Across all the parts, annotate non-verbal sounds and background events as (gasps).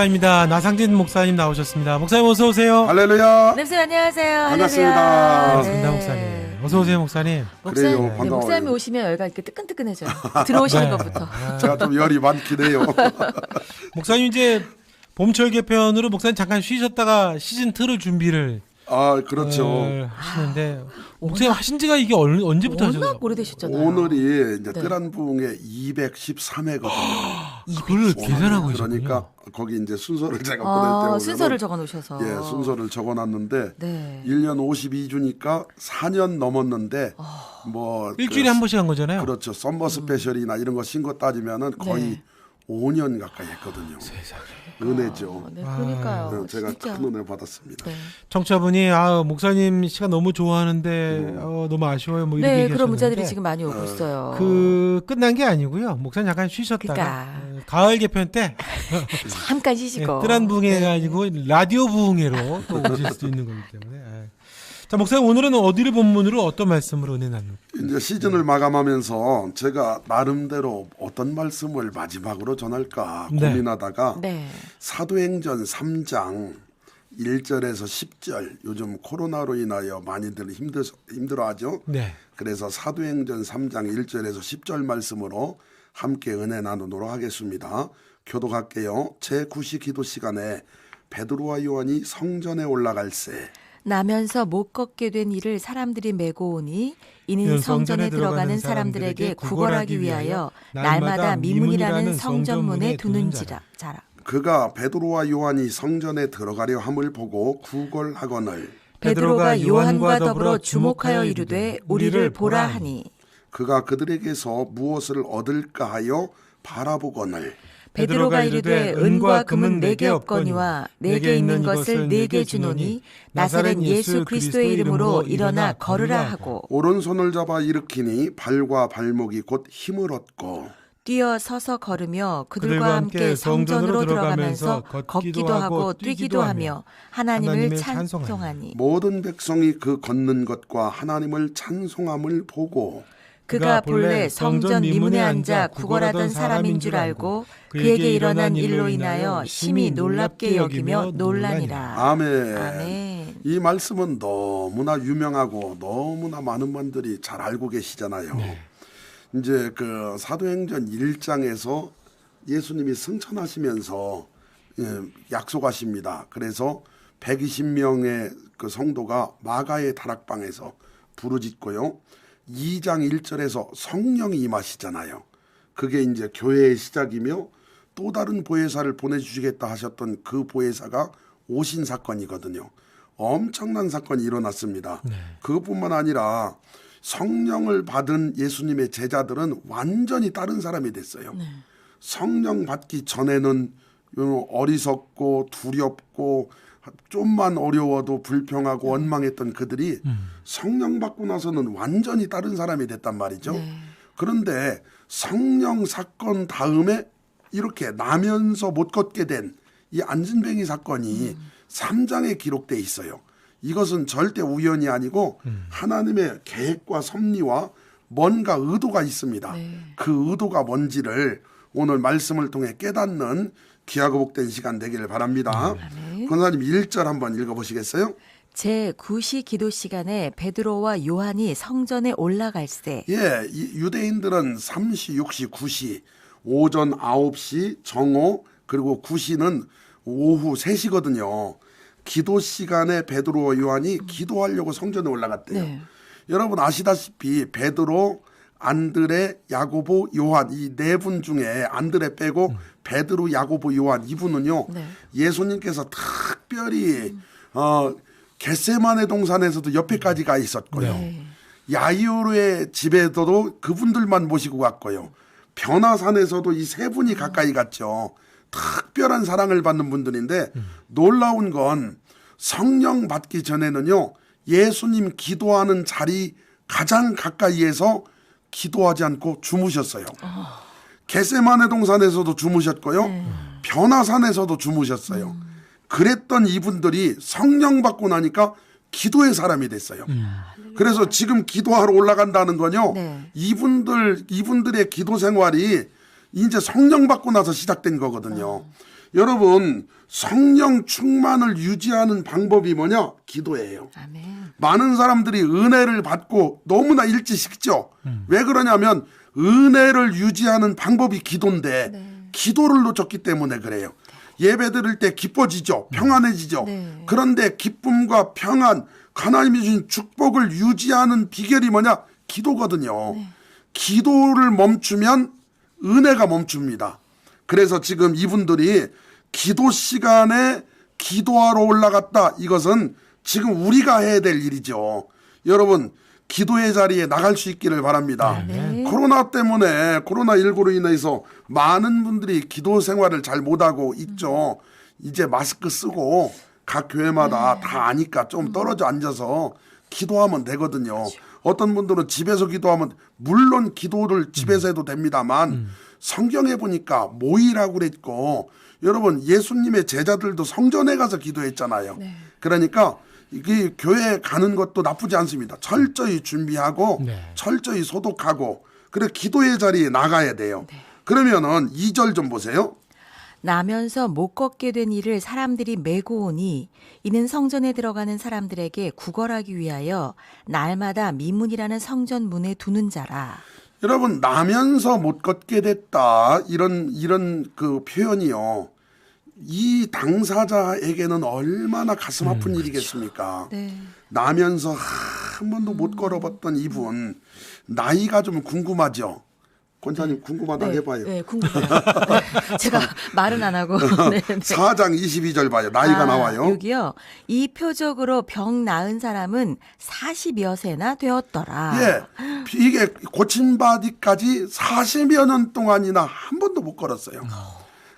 시간입니다. 나상진 목사님 나오셨습니다. 목사님 어서 오세요. 할렐루야. 네, 목사님 안녕하세요. 반갑습니다. 할렐루야. 반갑습니다, 목사님. 어서 오세요, 목사님. 목사님, 그래요, 네, 반가워요. 목사님이 오시면 여기가 이렇게 뜨끈뜨끈해져요. 들어오시는 네. 것부터. 아, 제가 좀 열이 많긴 해요. (laughs) 목사님 이제 봄철 개편으로 목사님 잠깐 쉬셨다가 시즌 2를 준비를 아, 그렇죠. 어, 하시는데 목사님 하신 지가 이게 얼, 언제부터 워낙? 오래되셨잖아요. 오늘이 이제 네. 뜨란붕의 213회거든요. (gasps) 그걸 계산하고 그러니까 계셨군요. 거기 이제 순서를 제가 아, 보낼 때 순서를 적어 놓으셔서. 예, 순서를 적어 놨는데 네. 1년 52주니까 4년 넘었는데 아. 뭐 일주일에 그 한 번씩 한 거잖아요. 그렇죠. 썸머 스페셜이나 이런 거 신고 따지면은 거의 네. 5년 가까이 했거든요. 은혜죠. 어, 네, 그러니까요. 네, 제가 진짜. 큰 은혜 받았습니다. 네. 청취자분이 아 목사님 시간 너무 좋아하는데 어, 너무 아쉬워요. 뭐 이렇게 네, 그런 문자들이 지금 많이 오고 있어요. 그 끝난 게 아니고요. 목사님 잠깐 쉬셨다가 그러니까. 어, 가을 개편 때 (laughs) 잠깐 쉬시고. 뜨란 부흥회 네. 가지고 라디오 부흥회로 또 오실 수 있는 거기 때문에. 예. 자 목사님 오늘은 어디를 본문으로 어떤 말씀으로 은혜 나눌? 이제 시즌을 마감하면서 제가 나름대로 어떤 말씀을 마지막으로 전할까 네. 고민하다가 네. 사도행전 3장 1절에서 10절 요즘 코로나로 인하여 많이들 힘들 힘들어하죠. 네. 그래서 사도행전 3장 1절에서 10절 말씀으로 함께 은혜 나누도록 하겠습니다. 교도할게요. 제9시 기도 시간에 베드로와 요한이 성전에 올라갈새 나면서 못 걷게 된 이를 사람들이 메고 오니 이는 성전에 들어가는 사람들에게 구걸하기 위하여 날마다 미문이라는 성전문에 두는지라 자라. 그가 베드로와 요한이 성전에 들어가려 함을 보고 구걸하거늘 베드로가 요한과 더불어 주목하여 이르되 우리를 보라 하니 그가 그들에게서 무엇을 얻을까 하여 바라보거늘. 베드로가 이르되 은과 금은 내게 없거니와 내게 있는 것을 내게 주노니 나사렛 예수 그리스도의 이름으로 일어나 걸으라 하고 오른손을 잡아 일으키니 발과 발목이 곧 힘을 얻고 뛰어 서서 걸으며 그들과 함께 성전으로 들어가면서 걷기도 하고 뛰기도 하며 하나님을 하나님을 찬송하니. 모든 백성이 그 걷는 것과 하나님을 찬송함을 보고 그가 본래 성전 미문에 앉아 구걸하던 사람인 줄 알고 그에게 일어난 일로 인하여 심히 놀랍게 여기며 놀라니라. 아멘. 아멘. 이 말씀은 너무나 유명하고 너무나 많은 분들이 잘 알고 계시잖아요. 이제 그 사도행전 1장에서 예수님이 승천하시면서 예, 약속하십니다. 그래서 120명의 그 성도가 마가의 다락방에서 부르짖고요. 2장 1절에서 성령이 임하시잖아요. 그게 이제 교회의 시작이며 또 다른 보혜사를 보내주시겠다 하셨던 그 보혜사가 오신 사건이거든요. 엄청난 사건이 일어났습니다. 그것뿐만 아니라 성령을 받은 예수님의 제자들은 완전히 다른 사람이 됐어요. 성령 받기 전에는 어리석고 두렵고 좀만 어려워도 불평하고 원망했던 그들이 성령 받고 나서는 완전히 다른 사람이 됐단 말이죠. 그런데 성령 사건 다음에 이렇게 나면서 못 걷게 된 이 안진뱅이 사건이 삼장에 기록돼 있어요. 이것은 절대 우연이 아니고 하나님의 계획과 섭리와 뭔가 의도가 있습니다. 그 의도가 뭔지를 오늘 말씀을 통해 깨닫는 귀하고 복된 시간 되기를 바랍니다. 권사님 1절 한번 읽어보시겠어요? 제 9시 기도 시간에 베드로와 요한이 성전에 올라갈세 예, 이 유대인들은 3시, 6시, 9시, 오전 9시, 정오, 그리고 9시는 오후 3시거든요. 기도 시간에 베드로와 요한이 기도하려고 성전에 올라갔대요. 네. 여러분 아시다시피 베드로, 안드레, 야고보, 요한 이 네 분 중에 안드레 빼고 베드로, 야고보, 요한 이분은요. 네. 예수님께서 특별히 어 겟세마네 동산에서도 옆에까지 가 있었고요. 야이오르의 집에서도 그분들만 모시고 갔고요. 변화산에서도 이 세 분이 가까이 갔죠. 특별한 사랑을 받는 분들인데 놀라운 건 성령 받기 전에는요. 예수님 기도하는 자리 가장 가까이에서 기도하지 않고 주무셨어요. 겟세마네 동산에서도 주무셨고요. 변화산에서도 주무셨어요. 그랬던 이분들이 성령 받고 나니까 기도의 사람이 됐어요. 그래서 지금 기도하러 올라간다는 건요. 네. 이분들 이분들의 기도 생활이 이제 성령 받고 나서 시작된 거거든요. 여러분 성령 충만을 유지하는 방법이 뭐냐? 기도예요. 아멘. 많은 사람들이 은혜를 받고 너무나 일지식죠. 왜 그러냐면 은혜를 유지하는 방법이 기도인데 기도를 놓쳤기 때문에 그래요. 예배 드릴 때 기뻐지죠. 평안해지죠. 네. 그런데 기쁨과 평안, 하나님이 주신 축복을 유지하는 비결이 뭐냐? 기도거든요. 기도를 멈추면 은혜가 멈춥니다. 그래서 지금 이분들이 기도 시간에 기도하러 올라갔다. 이것은 지금 우리가 해야 될 일이죠. 여러분, 기도의 자리에 나갈 수 있기를 바랍니다. 네. 코로나 때문에 코로나19로 인해서 많은 분들이 기도 생활을 잘 못하고 있죠. 이제 마스크 쓰고 각 교회마다 다 아니까 좀 떨어져 앉아서 기도하면 되거든요. 어떤 분들은 집에서 기도하면 물론 기도를 집에서 해도 됩니다만 성경에 보니까 모이라고 그랬고 여러분 예수님의 제자들도 성전에 가서 기도했잖아요. 그러니까 이게 교회 가는 것도 나쁘지 않습니다. 철저히 준비하고 네. 철저히 소독하고 그래 기도의 자리에 나가야 돼요. 그러면은 2절 좀 보세요. 나면서 못 걷게 된 이를 사람들이 메고 오니 이는 성전에 들어가는 사람들에게 구걸하기 위하여 날마다 미문이라는 성전 문에 두는 자라. 여러분 나면서 못 걷게 됐다 이런 이런 그 표현이요. 이 당사자에게는 얼마나 가슴 아픈 일이겠습니까? 네. 나면서 한 번도 못 걸어봤던 이분 나이가 좀 궁금하죠. 권사님 궁금하다 해봐요. 네, 궁금해요. 네, (laughs) 제가 말은 안 하고. (laughs) 네, 네. 4장 22절 봐요. 나이가 아, 나와요. 여기요. 이 표적으로 병 나은 사람은 40여 세나 되었더라. 예, 이게 고침받기까지 40여 년 동안이나 한 번도 못 걸었어요.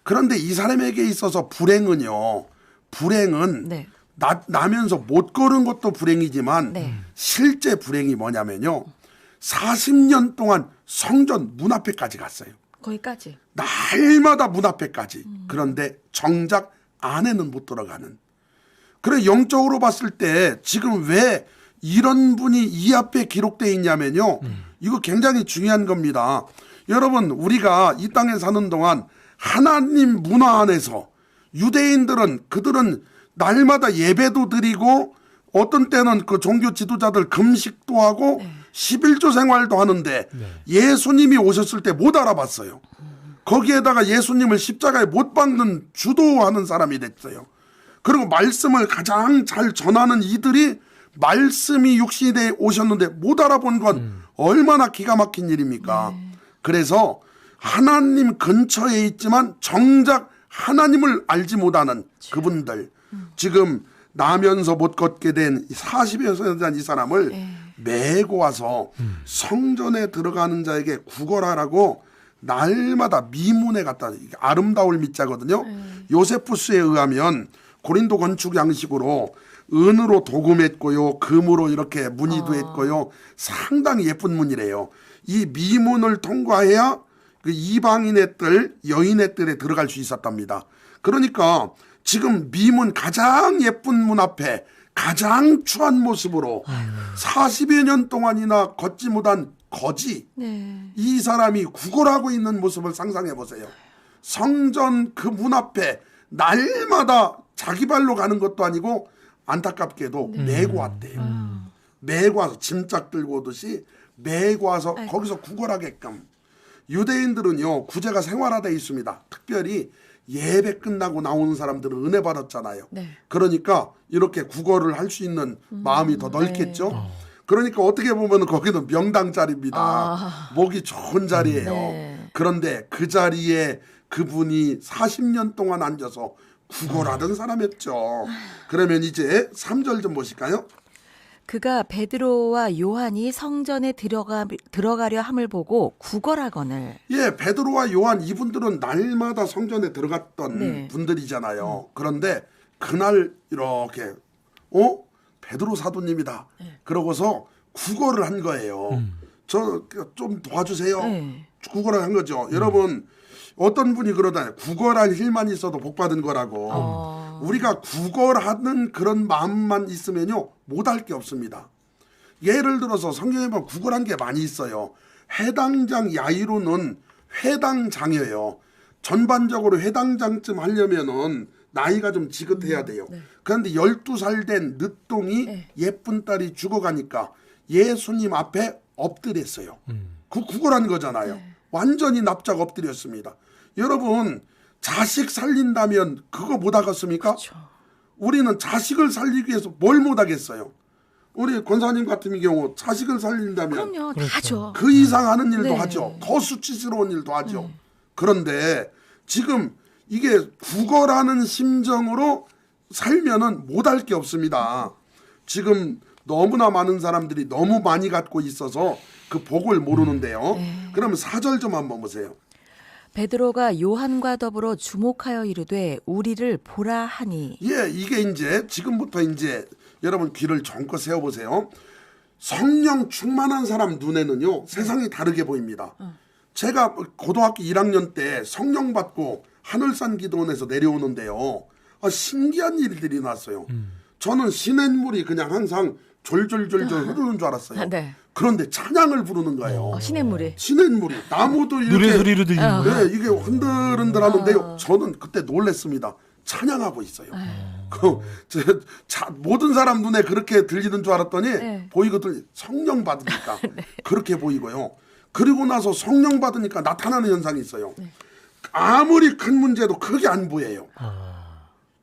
그런데 이 사람에게 있어서 불행은요. 불행은 네. 나, 나면서 못 걸은 것도 불행이지만 네. 실제 불행이 뭐냐면요. 40년 동안 성전 문 앞에까지 갔어요. 거기까지. 날마다 문 앞에까지. 그런데 정작 안에는 못 들어가는. 그래 영적으로 봤을 때 지금 왜 이런 분이 이 앞에 기록되어 있냐면요. 이거 굉장히 중요한 겁니다. 여러분 우리가 이 땅에 사는 동안 하나님 문화 안에서 유대인들은 그들은 날마다 예배도 드리고 어떤 때는 그 종교 지도자들 금식도 하고 11조 생활도 하는데 예수님이 오셨을 때 못 알아봤어요. 거기에다가 예수님을 십자가에 못 박는 주도하는 사람이 됐어요. 그리고 말씀을 가장 잘 전하는 이들이 말씀이 육신에 오셨는데 못 알아본 건 얼마나 기가 막힌 일입니까? 그래서 하나님 근처에 있지만 정작 하나님을 알지 못하는 그분들. 지금 나면서 못 걷게 된 40여 세에 대한 이 사람을 메고 와서 성전에 들어가는 자에게 구걸하라고 날마다 미문에 갖다 이게 아름다울 미자거든요. 요세푸스에 의하면 고린도 건축 양식으로 은으로 도금했고요, 금으로 이렇게 무늬도 했고요, 상당히 예쁜 문이래요. 이 미문을 통과해야 그 이방인의 뜰, 여인의 뜰에 들어갈 수 있었답니다. 그러니까 지금 미문 가장 예쁜 문 앞에 가장 추한 모습으로 40여 년 동안이나 걷지 못한 거지 네. 이 사람이 구걸하고 있는 모습을 상상해 보세요. 성전 그 문 앞에 날마다 자기 발로 가는 것도 아니고 안타깝게도 메고 왔대요. 메고 와서 짐짝 들고 오듯이 메고 와서 거기서 구걸하게끔 유대인들은요 구제가 생활화돼 있습니다. 특별히 예배 끝나고 나오는 사람들은 은혜 받았잖아요. 네. 그러니까 이렇게 구걸을 할수 있는 마음이 더 넓겠죠. 그러니까 어떻게 보면 거기는 명당 자리입니다. 아. 목이 좋은 자리예요. 네. 그런데 그 자리에 그분이 40년 동안 앉아서 구걸하던 사람이었죠. 그러면 이제 3절 좀 보실까요? 그가 베드로와 요한이 성전에 들어가 들어가려 함을 보고 구걸하거늘. 예, 베드로와 요한 이분들은 날마다 성전에 들어갔던 네. 분들이잖아요. 그런데 그날 이렇게 어 베드로 사도님이다. 네. 그러고서 구걸을 한 거예요. 저좀 도와주세요. 네. 구걸을 한 거죠. 여러분 어떤 분이 그러다요. 구걸할 힘만 있어도 복 받은 거라고. 어. 우리가 구걸하는 그런 마음만 있으면요 못할 게 없습니다. 예를 들어서 성경에 보면 구걸한 게 많이 있어요. 해당장 야이로는 회당 장이에요. 전반적으로 회당장쯤 하려면은 나이가 좀 지긋해야 돼요. 그런데 12살 된 늦동이 예쁜 딸이 죽어가니까 예수님 앞에 엎드렸어요. 그 구걸한 거잖아요. 완전히 납작 엎드렸습니다. 여러분 자식 살린다면 그거 못 하겠습니까? 우리는 자식을 살리기 위해서 뭘 못 하겠어요? 우리 권사님 같은 경우 자식을 살린다면 그럼요. 다죠. 그 이상 하는 일도 네. 하죠. 더 수치스러운 일도 하죠. 그런데 지금 이게 구걸하는 심정으로 살면은 못할 게 없습니다. 지금 너무나 많은 사람들이 너무 많이 갖고 있어서 그 복을 모르는데요. 네. 그러면 사절 좀 한번 보세요. 베드로가 요한과 더불어 주목하여 이르되 우리를 보라 하니 예, 이게 이제 지금부터 이제 여러분 귀를 정껏 세워 보세요. 성령 충만한 사람 눈에는요 세상이 다르게 보입니다. 제가 고등학교 1학년 때 성령 받고 하늘산 기도원에서 내려오는데요. 아, 신기한 일들이 났어요. 저는 시냇물이 그냥 항상 졸졸졸졸 흐르는 줄 알았어요. 아, 네. 그런데 찬양을 부르는 거예요. 어, 시냇물이 시냇물이 나무도 이렇게 노래 소리로 들리는 거예요. 네, 이게 흔들흔들 하는데요. 저는 그때 놀랬습니다. 찬양하고 있어요. 그, 저, 자, 모든 사람 눈에 그렇게 들리는 줄 알았더니 네. 보이거든 성령 받으니까 (laughs) 그렇게 보이고요. 그리고 나서 성령 받으니까 나타나는 현상이 있어요. 아무리 큰 문제도 크게 안 보여요.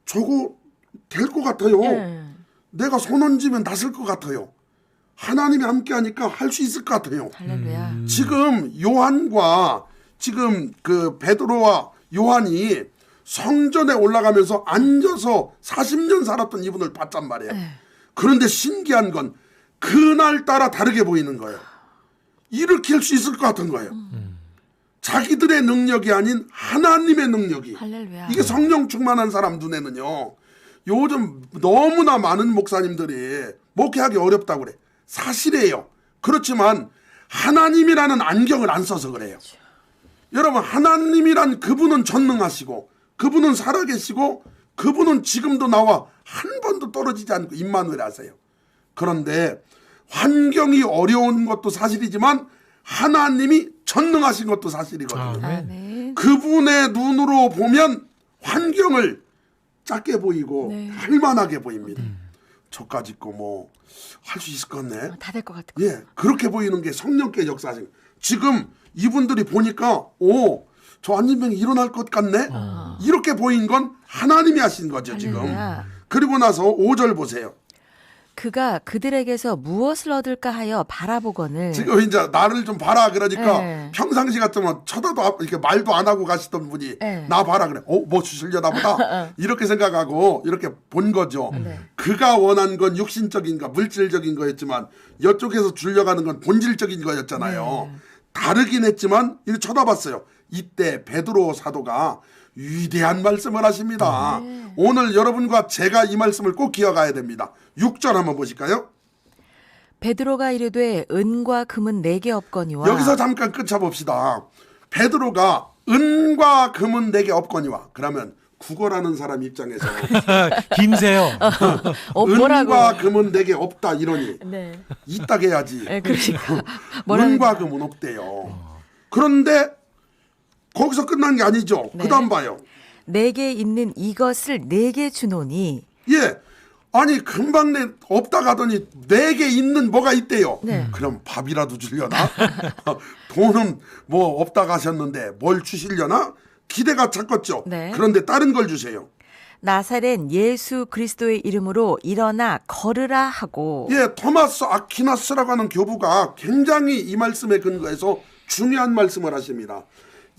저거 될 것 같아요. 예. 내가 손 얹으면 났을 것 같아요. 하나님이 함께하니까 할 수 있을 것 같아요. 할렐루야. 지금 요한과 지금 그 베드로와 요한이 성전에 올라가면서 앉아서 40년 살았던 이분을 봤단 말이에요. 그런데 신기한 건 그날 따라 다르게 보이는 거예요. 일으킬 수 있을 것 같은 거예요. 자기들의 능력이 아닌 하나님의 능력이. 할렐루야. 이게 성령 충만한 사람 눈에는요. 요즘 너무나 많은 목사님들이 목회하기 어렵다고 그래. 사실이에요. 그렇지만 하나님이라는 안경을 안 써서 그래요. 여러분 하나님이란 그분은 전능하시고 그분은 살아계시고 그분은 지금도 나와 한 번도 떨어지지 않고 임마누엘 하세요. 그런데 환경이 어려운 것도 사실이지만 하나님이 전능하신 것도 사실이거든요. 아멘. 그분의 눈으로 보면 환경을 작게 보이고 네. 할만하게 보입니다. 저까지 거뭐할 수 있을 것 같네. 다 될 것 같아. 예, 그렇게 보이는 게 성령께 역사하신. 지금 이분들이 보니까 오, 저 안진병이 일어날 것 같네. 이렇게 보인 건 하나님이 하신 거죠 지금. 할렐루야. 그리고 나서 5절 보세요. 그가 그들에게서 무엇을 얻을까 하여 바라보거늘 지금 이제 나를 좀 봐라 그러니까 네. 평상시 같으면 쳐다도 안- 이렇게 말도 안 하고 가시던 분이 네. 나 봐라 그래. 어, 뭐 주실려나 보다. (laughs) 이렇게 생각하고 이렇게 본 거죠. 네. 그가 원한 건 육신적인가 물질적인 거였지만 이쪽에서 줄려가는 건 본질적인 거였잖아요. 네. 다르긴 했지만 이렇게 쳐다봤어요. 이때 베드로 사도가 위대한 말씀을 하십니다. 네. 오늘 여러분과 제가 이 말씀을 꼭 기억해야 됩니다. 6절 한번 보실까요? 베드로가 이르되 은과 금은 내게 없거니와 여기서 잠깐 끝쳐 봅시다. 베드로가 은과 금은 내게 없거니와 그러면 구걸하는 사람 입장에서 (laughs) 김세요. 어, 뭐라고? 은과 금은 내게 없다 이러니 네. 이딱 해야지. 네, 그러니까 (laughs) 은과 금은 없대요. 그런데 거기서 끝난 게 아니죠. 네. 그다음 봐요. 내게 있는 이것을 내게 주노니 예. 아니 금방 내 없다 가더니 내게 있는 뭐가 있대요. 네. 그럼 밥이라도 주려나? (laughs) 돈은 뭐 없다 가셨는데 뭘 주시려나? 기대가 찼겠죠. 네. 그런데 다른 걸 주세요. 나사렛 예수 그리스도의 이름으로 일어나 걸으라 하고 예, 토마스 아퀴나스라고 하는 교부가 굉장히 이 말씀에 근거해서 중요한 말씀을 하십니다.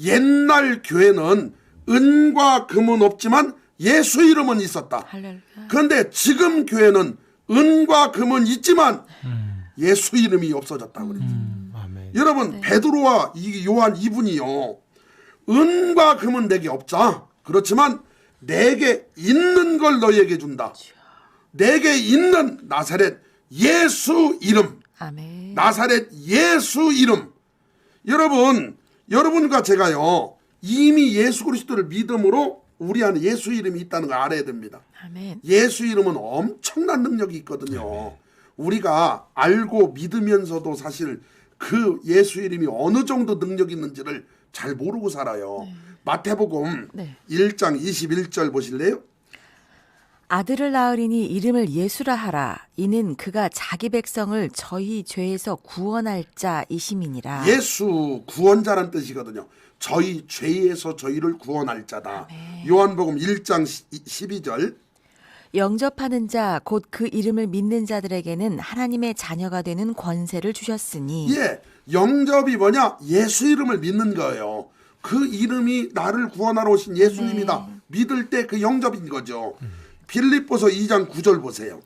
옛날 교회는 은과 금은 없지만 예수 이름은 있었다. 할렐루야. 그런데 지금 교회는 은과 금은 있지만 예수 이름이 없어졌다고 그랬죠. 음. 여러분 베드로와 이 요한 이분이요 은과 금은 내게 없자 그렇지만 내게 있는 걸 너희에게 준다 내게 있는 나사렛 예수 이름 아멘. 나사렛 예수 이름 여러분 여러분과 제가요 이미 예수 그리스도를 믿음으로 우리 안에 예수 이름이 있다는 걸 알아야 됩니다 아멘. 예수 이름은 엄청난 능력이 있거든요. 우리가 알고 믿으면서도 사실 그 예수 이름이 어느 정도 능력이 있는지를 잘 모르고 살아요. 마태복음 네. 1장 21절 보실래요? 아들을 낳으리니 이름을 예수라 하라. 이는 그가 자기 백성을 저희 죄에서 구원할 자이심이니라. 예수 구원자란 뜻이거든요. 저희 죄에서 저희를 구원할 자다. 요한복음 1장 12절. 영접하는 자 곧 그 이름을 믿는 자들에게는 하나님의 자녀가 되는 권세를 주셨으니 예, 영접이 뭐냐? 예수 이름을 믿는 거예요. 그 이름이 나를 구원하러 오신 예수님이다. 믿을 때 그 영접인 거죠. 빌립보서 2장 9절 보세요.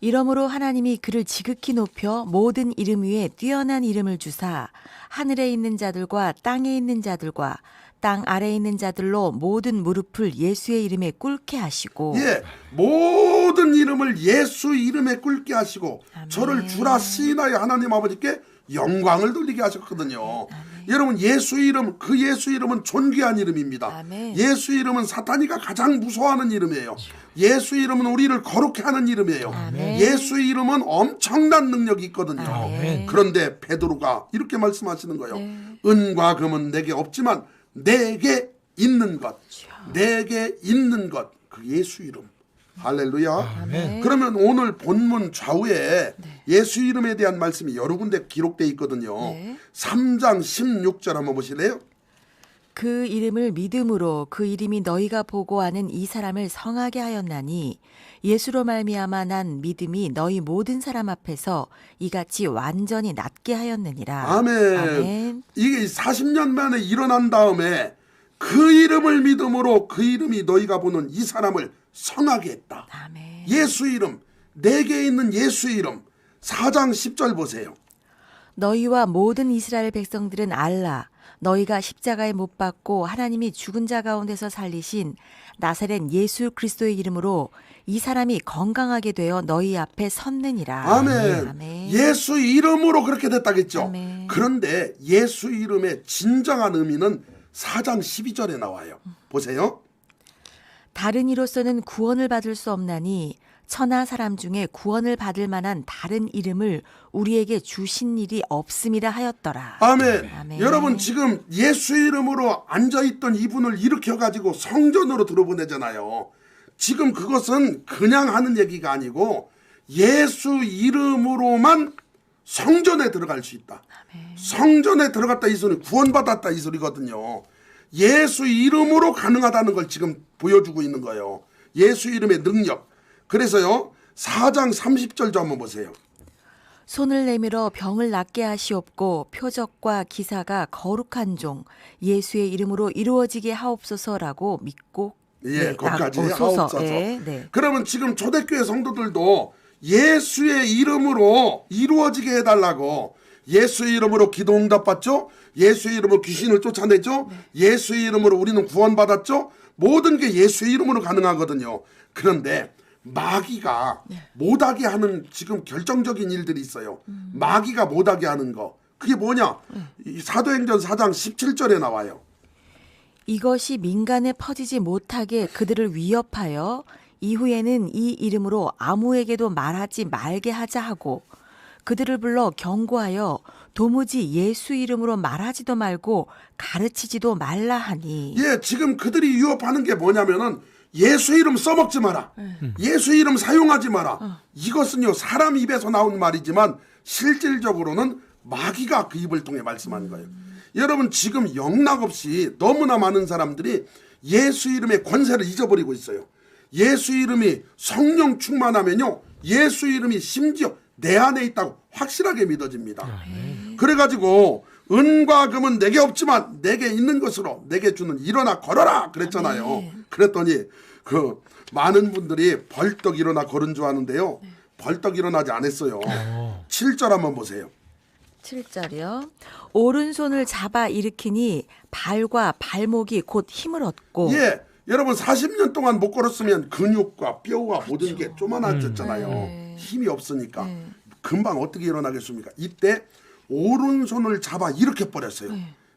이러므로 하나님이 그를 지극히 높여 모든 이름 위에 뛰어난 이름을 주사 하늘에 있는 자들과 땅에 있는 자들과 땅 아래에 있는 자들로 모든 무릎을 예수의 이름에 꿇게 하시고 예, 모든 이름을 예수 이름에 꿇게 하시고 저를 주라 시인하여 하나님 아버지께 영광을 돌리게 하셨거든요. 여러분 예수 이름 그 예수 이름은 존귀한 이름입니다. 아멘. 예수 이름은 사탄이가 가장 무서워하는 이름이에요. 예수 이름은 우리를 거룩해 하는 이름이에요. 아멘. 예수 이름은 엄청난 능력이 있거든요. 아멘. 그런데 베드로가 이렇게 말씀하시는 거예요. 은과 금은 내게 없지만 내게 있는 것, 내게 있는 것, 그 예수 이름. 할렐루야. 아멘. 그러면 오늘 본문 좌우에 예수 이름에 대한 말씀이 여러 군데 기록돼 있거든요. 네. 3장 16절 한번 보실래요? 그 이름을 믿음으로 그 이름이 너희가 보고 아는 이 사람을 성하게 하였나니 예수로 말미암아 난 믿음이 너희 모든 사람 앞에서 이같이 완전히 낫게 하였느니라. 아멘. 아멘. 이게 40년 만에 일어난 다음에 그 이름을 믿음으로 그 이름이 너희가 보는 이 사람을 성하게 했다. 아멘. 예수 이름, 내게 있는 예수 이름. 4장 10절 보세요. 너희와 모든 이스라엘 백성들은 알라. 너희가 십자가에 못 박고 하나님이 죽은 자 가운데서 살리신 나사렛 예수 그리스도의 이름으로 이 사람이 건강하게 되어 너희 앞에 섰느니라. 아멘. 아멘. 예수 이름으로 그렇게 됐다겠죠. 아멘. 그런데 예수 이름의 진정한 의미는 4장 12절에 나와요. 보세요. 다른 이로서는 구원을 받을 수 없나니 천하 사람 중에 구원을 받을 만한 다른 이름을 우리에게 주신 일이 없음이라 하였더라. 아멘. 아멘. 여러분 지금 예수 이름으로 앉아 있던 이분을 일으켜 가지고 성전으로 들어보내잖아요. 지금 그것은 그냥 하는 얘기가 아니고 예수 이름으로만 성전에 들어갈 수 있다. 성전에 들어갔다 이 소리 구원받았다 이 소리거든요. 예수 이름으로 가능하다는 걸 지금 보여주고 있는 거예요. 예수 이름의 능력. 그래서요. 4장 30절 좀 한번 보세요. 손을 내밀어 병을 낫게 하시옵고 표적과 기사가 거룩한 종 예수의 이름으로 이루어지게 하옵소서라고 믿고 예, 네, 거기까지 소서. 하옵소서. 예, 네. 그러면 지금 초대교회 성도들도 예수의 이름으로 이루어지게 해달라고 예수 이름으로 기도 응답 받죠? 예수 이름으로 귀신을 쫓아내죠? 예수 이름으로 우리는 구원받았죠? 모든 게 예수 이름으로 가능하거든요. 그런데 마귀가 못하게 하는 지금 결정적인 일들이 있어요. 마귀가 못하게 하는 거. 그게 뭐냐? 이 사도행전 4장 17절에 나와요. 이것이 민간에 퍼지지 못하게 그들을 위협하여 이후에는 이 이름으로 아무에게도 말하지 말게 하자 하고 그들을 불러 경고하여 도무지 예수 이름으로 말하지도 말고 가르치지도 말라 하니 예, 지금 그들이 유업하는 게 뭐냐면은 예수 이름 써먹지 마라. 예수 이름 사용하지 마라. 이것은요, 사람 입에서 나온 말이지만 실질적으로는 마귀가 그 입을 통해 말씀하는 거예요. 여러분, 지금 영락 없이 너무나 많은 사람들이 예수 이름의 권세를 잊어버리고 있어요. 예수 이름이 성령 충만하면요, 예수 이름이 심지어 내 안에 있다고 확실하게 믿어집니다. 그래가지고 은과 금은 내게 없지만 내게 있는 것으로 내게 주는 일어나 걸어라 그랬잖아요. 그랬더니 그 많은 분들이 벌떡 일어나 걸은 줄 아는데요. 벌떡 일어나지 않았어요. 7절 한번 보세요. 7절이요. 오른손을 잡아 일으키니 발과 발목이 곧 힘을 얻고 예, 여러분 40년 동안 못 걸었으면 근육과 뼈와 모든 게 쪼만해졌잖아요. 힘이 없으니까 금방 어떻게 일어나겠습니까? 이때 오른손을 잡아 일으켜 버렸어요.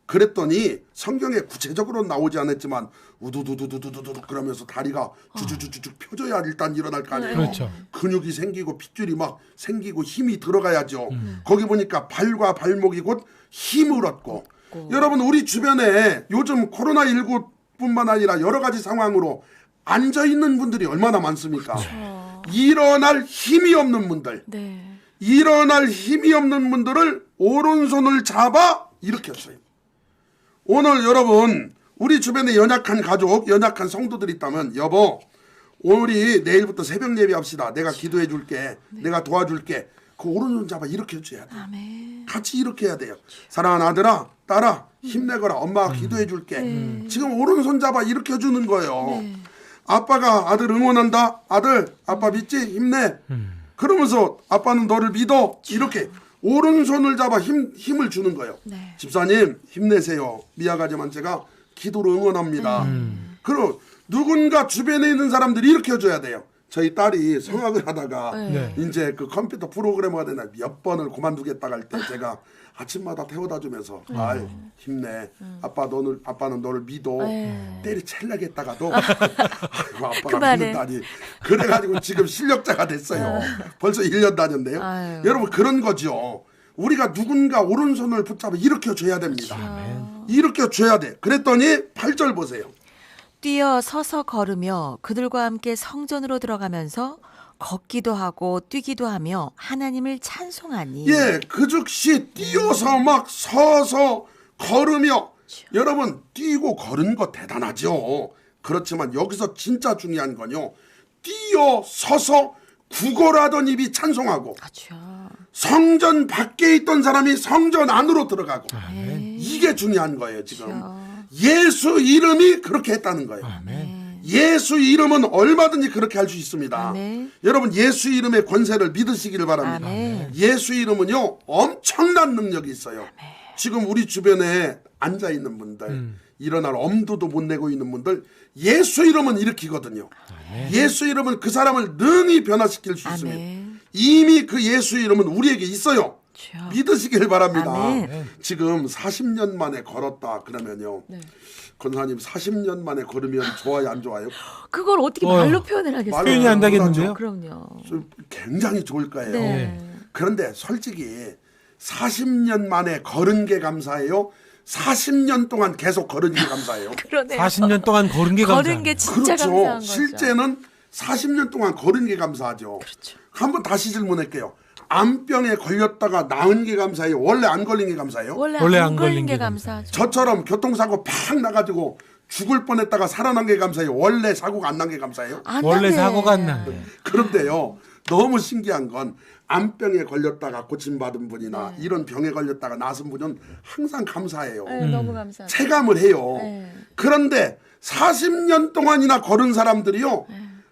그랬더니 성경에 구체적으로 나오지 않았지만 우두두두두두두 그러면서 다리가 주주주주주 펴져야 일단 일어날 거 아니에요. 그렇죠. 근육이 생기고 핏줄이 막 생기고 힘이 들어가야죠. 거기 보니까 발과 발목이 곧 힘을 얻고 없고. 여러분 우리 주변에 요즘 코로나 19뿐만 아니라 여러 가지 상황으로 앉아 있는 분들이 얼마나 많습니까? 일어날 힘이 없는 분들, 네. 일어날 힘이 없는 분들을 오른손을 잡아 일으켰어요. 오늘 여러분 우리 주변에 연약한 가족, 연약한 성도들이 있다면 여보, 우리 내일부터 새벽 예배합시다. 내가 기도해 줄게. 내가 도와줄게. 그 오른손 잡아 일으켜 줘야 돼. 아멘. 같이 이렇게 해야 돼요. 사랑하는 아들아, 딸아, 힘내거라. 엄마가 기도해 줄게. 지금 오른손 잡아 일으켜 주는 거예요. 아빠가 아들 응원한다. 아들, 아빠 믿지? 힘내. 그러면서 아빠는 너를 믿어. 이렇게 오른손을 잡아 힘, 힘을 주는 거예요. 네. 집사님, 힘내세요. 미아가지만 제가 기도로 응원합니다. 그리고 누군가 주변에 있는 사람들이 일으켜줘야 돼요. 저희 딸이 성악을 하다가 네. 이제 그 컴퓨터 프로그래머가 되나 몇 번을 그만두겠다고 할때 제가 아침마다 태워다 주면서 아 힘내. 아빠 너를 아빠는 너를 믿어. 네. 때리 찰나겠다가도 아이고 아빠가 그만해. 믿는다니. 그래가지고 지금 실력자가 됐어요. 벌써 1년 다녔네요. 아유. 여러분 그런 거죠 우리가 누군가 오른손을 붙잡아 일으켜 줘야 됩니다. 일으켜 줘야 돼. 그랬더니 8절 보세요. 뛰어 서서 걸으며 그들과 함께 성전으로 들어가면서 걷기도 하고 뛰기도 하며 하나님을 찬송하니 예, 그 즉시 뛰어서 막 서서 걸으며 여러분 뛰고 걸은 거 대단하죠. 그렇지만 여기서 진짜 중요한 건요. 뛰어 서서 구걸하던 입이 찬송하고 그렇죠. 성전 밖에 있던 사람이 성전 안으로 들어가고 네. 이게 중요한 거예요, 지금. 그렇죠. 예수 이름이 그렇게 했다는 거예요. 아멘. 예수 이름은 얼마든지 그렇게 할 수 있습니다. 아멘. 여러분 예수 이름의 권세를 믿으시기를 바랍니다. 아멘. 예수 이름은요 엄청난 능력이 있어요. 지금 우리 주변에 앉아 있는 분들, 일어날 엄두도 못 내고 있는 분들, 예수 이름은 일으키거든요. 예수 이름은 그 사람을 능히 변화시킬 수 있습니다. 아멘. 이미 그 예수 이름은 우리에게 있어요. 그렇죠. 믿으시길 바랍니다. 아멘. 지금 40년 만에 걸었다 그러면요. 네. 권사님 40년 만에 걸으면 좋아요 안 좋아요? 그걸 어떻게 어. 말로 표현을 하겠어요? 말로 표현이 안 되겠는데요? 그럼요. 좀 굉장히 좋을 거예요. 네. 그런데 솔직히 40년 만에 걸은 게 감사해요. 40년 동안 계속 걸은 게 감사해요. (laughs) 그러네요. 40년 동안 걸은 게 감사. 걸은 게 진짜 그렇죠. 감사한 거죠. 실제는 40년 동안 걸은 게 감사하죠. 그렇죠. 한번 다시 질문할게요. 암병에 걸렸다가 나은 게 감사해요. 원래 안 걸린 게 감사해요. 원래, 원래 안 안 걸린 걸린 게게 감사하죠. 저처럼 교통사고 팍 나가지고 죽을 뻔했다가 살아난 게 감사해요. 원래 사고가 안 난 게 감사해요. 안 원래 나네. 사고가 안 나. 그런데요, 너무 신기한 건 암병에 걸렸다가 고침받은 분이나 이런 병에 걸렸다가 나선 분은 항상 감사해요. 네, 너무 감사해요. 체감을 해요. 네. 그런데 40년 동안이나 걸은 사람들이요,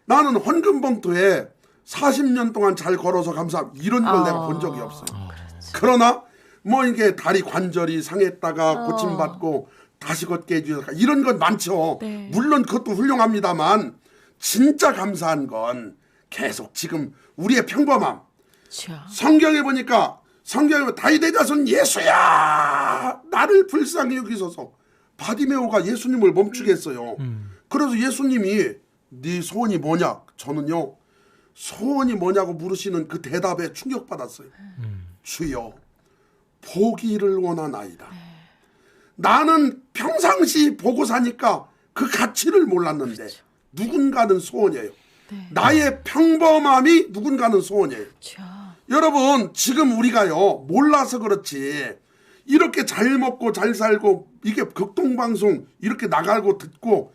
나는 헌금봉투에 40년 동안 잘 걸어서 감사 이런 걸 어. 내가 본 적이 없어요. 그러나 뭐 이게 다리 관절이 상했다가 어. 고침받고 다시 걷게 해주니까 이런 건 많죠. 네. 물론 그것도 훌륭합니다만 진짜 감사한 건 계속 지금 우리의 평범함. 그렇죠. 성경에 보니까 성경에 보면 다윗의 자손 예수야 나를 불쌍히 여기소서 바디메오가 예수님을 멈추게 했어요. 그래서 예수님이 네 소원이 뭐냐? 저는요 소원이 뭐냐고 물으시는 그 대답에 충격받았어요. 주여 보기를 원하나이다. 나는 평상시 보고 사니까 그 가치를 몰랐는데 누군가는 소원이에요. 나의 평범함이 누군가는 소원이에요. 그렇죠. 여러분 지금 우리가요 몰라서 그렇지 이렇게 잘 먹고 잘 살고 이게 극동방송 이렇게 나가고 듣고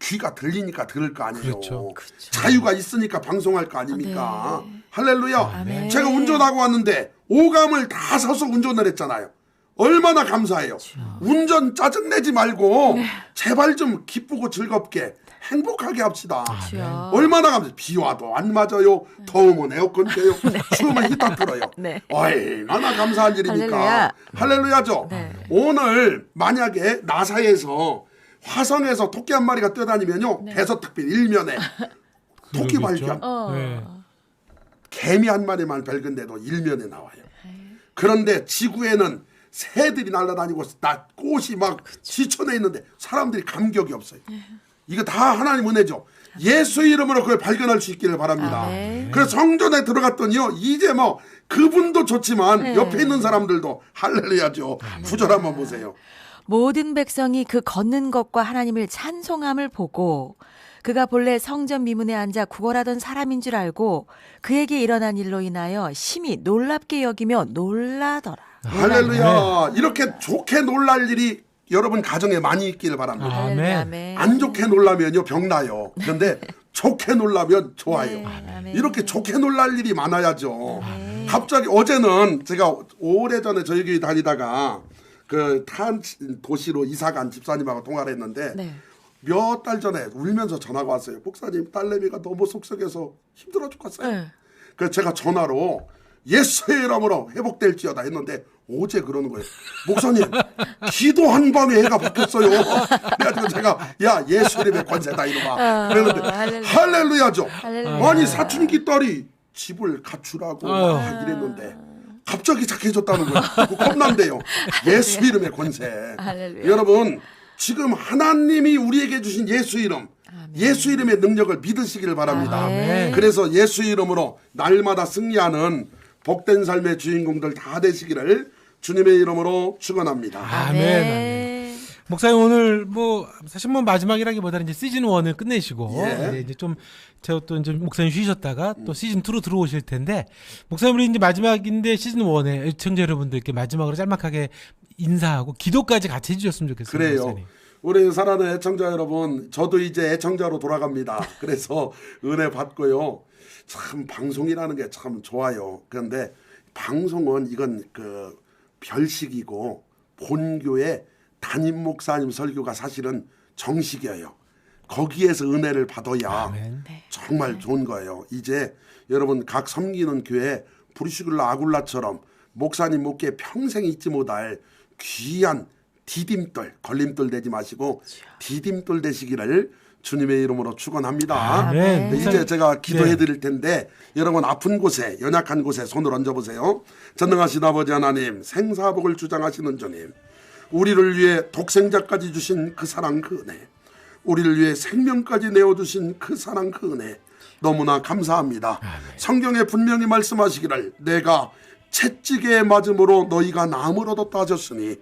귀가 들리니까 들을 거 아니에요. 그렇죠. 자유가 있으니까 방송할 거 아닙니까? 할렐루야. 아멘. 제가 운전하고 왔는데 오감을 다 서서 운전을 했잖아요. 얼마나 감사해요. 운전 짜증내지 말고 제발 좀 기쁘고 즐겁게 행복하게 합시다. 그렇죠. 얼마나 감사. 비 와도 안 맞아요. 더우면 에어컨 켜요. (laughs) 추우면 히터 틀어요. 네. 얼마나 감사한 일이니까. 할렐루야. 할렐루야죠. 네. 오늘 만약에 나사에서 화성에서 토끼 한 마리가 뛰어다니면요. 대서특필 일면에 (laughs) 토끼. 발견. 어. 네. 개미 한 마리만 발견돼도 일면에 나와요. 그런데 지구에는 새들이 날아다니고 나 꽃이 막 지천에 있는데 사람들이 감격이 없어요. 이거 다 하나님 은혜죠. 예수 이름으로 그걸 발견할 수 있기를 바랍니다. 아멘. 그래서 성전에 들어갔더니요, 이제 뭐 그분도 좋지만 네. 옆에 있는 사람들도 할렐루야죠. 구절 한번 보세요. 모든 백성이 그 걷는 것과 하나님을 찬송함을 보고 그가 본래 성전 미문에 앉아 구걸하던 사람인 줄 알고 그에게 일어난 일로 인하여 심히 놀랍게 여기며 놀라더라. 할렐루야. 이렇게 좋게 놀랄 일이 여러분 가정에 많이 있기를 바랍니다. 아멘. 아멘. 안 좋게 놀라면요 병나요. 그런데 (laughs) 좋게 놀라면 좋아요. 네, 아멘. 이렇게 좋게 놀랄 일이 많아야죠. 갑자기 어제는 제가 오래 전에 저희 교회 다니다가 그탄 도시로 이사 간 집사님하고 통화를 했는데 네. 몇달 전에 울면서 전화가 왔어요. 목사님 딸내미가 너무 속썩여서 힘들어 죽겠어요. 네. 그래서 제가 전화로 예수의 이름으로 회복될지어다 했는데 어제 그러는 거예요. 목사님 (laughs) 기도 한 밤에 해가 바뀌었어요. 그래가지고 제가 야 예수 이름의 권세다 이놈아. 그랬는데 어, 할렐루야. 할렐루야죠. 할렐루야. 아니 사춘기 딸이 집을 갖추라고. 막 이랬는데 갑자기 착해졌다는 거예요. 그거 겁난데요. (laughs) 예수 이름의 권세. 할렐루야. 여러분 지금 하나님이 우리에게 주신 예수 이름 예수 이름의 능력을 믿으시기를 바랍니다. 아멘. 그래서 예수 이름으로 날마다 승리하는 복된 삶의 주인공들 다 되시기를 주님의 이름으로 축원합니다. 아멘. 아멘. 목사님 오늘 뭐 사실 뭐 마지막이라기보다는 이제 시즌 1을 끝내시고 예. 이제, 이제 좀 제가 또 이제 목사님 쉬셨다가 또 시즌 2로 들어오실 텐데 목사님 우리 이제 마지막인데 시즌 1에 애청자 여러분들께 마지막으로 짤막하게 인사하고 기도까지 같이 해주셨으면 좋겠습니다. 그래요. 목사님. 우리 사랑하는 애청자 여러분, 저도 이제 애청자로 돌아갑니다. (laughs) 그래서 은혜 받고요. 참 방송이라는 게 참 좋아요. 그런데 방송은 이건 그 별식이고 본교의 담임 목사님 설교가 사실은 정식이에요. 거기에서 은혜를 받아야 아멘. 정말 좋은 거예요. 이제 여러분 각 섬기는 교회 브루시글라 아굴라처럼 목사님 목에 평생 잊지 못할 귀한 디딤돌 걸림돌 되지 마시고 디딤돌 되시기를 주님의 이름으로 축원합니다. 아멘. 네, 이제 제가 기도해 네. 드릴 텐데 여러분 아픈 곳에 연약한 곳에 손을 얹어 보세요. 전능하신 아버지 하나님 생사복을 주장하시는 주님 우리를 위해 독생자까지 주신 그 사랑 그 은혜 우리를 위해 생명까지 내어주신 그 사랑 그 은혜 너무나 감사합니다. 성경에 분명히 말씀하시기를 내가 채찍에 맞음으로 너희가 나무를 얻었다 하셨으니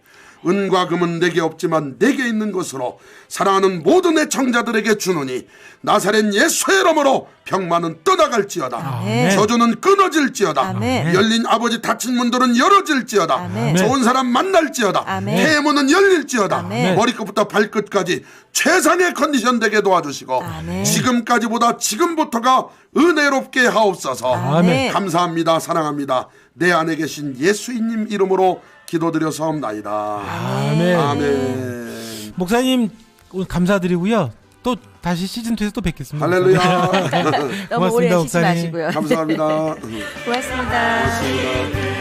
은과 금은 내게 없지만 내게 있는 것으로 사랑하는 모든 애청자들에게 주노니 나사렛 예수의 이름으로 병만은 떠나갈지어다 아멘. 저주는 끊어질지어다 아멘. 열린 아버지 닫힌 문들은 열어질지어다 아멘. 좋은 사람 만날지어다 아멘. 태문은 열릴지어다. 머리끝부터 발끝까지 최상의 컨디션 되게 도와주시고. 지금까지보다 지금부터가 은혜롭게 하옵소서. 감사합니다 사랑합니다 내 안에 계신 예수님 이름으로 기도드려 서옵나이다 아멘. 아멘 목사님 오늘 감사드리고요. 또 다시 시즌 2에서 또 뵙겠습니다. 할렐루야 (laughs) 너무 오래 고맙습니다, 쉬지. 마시고요. 감사합니다 (laughs) 고맙습니다. 고맙습니다.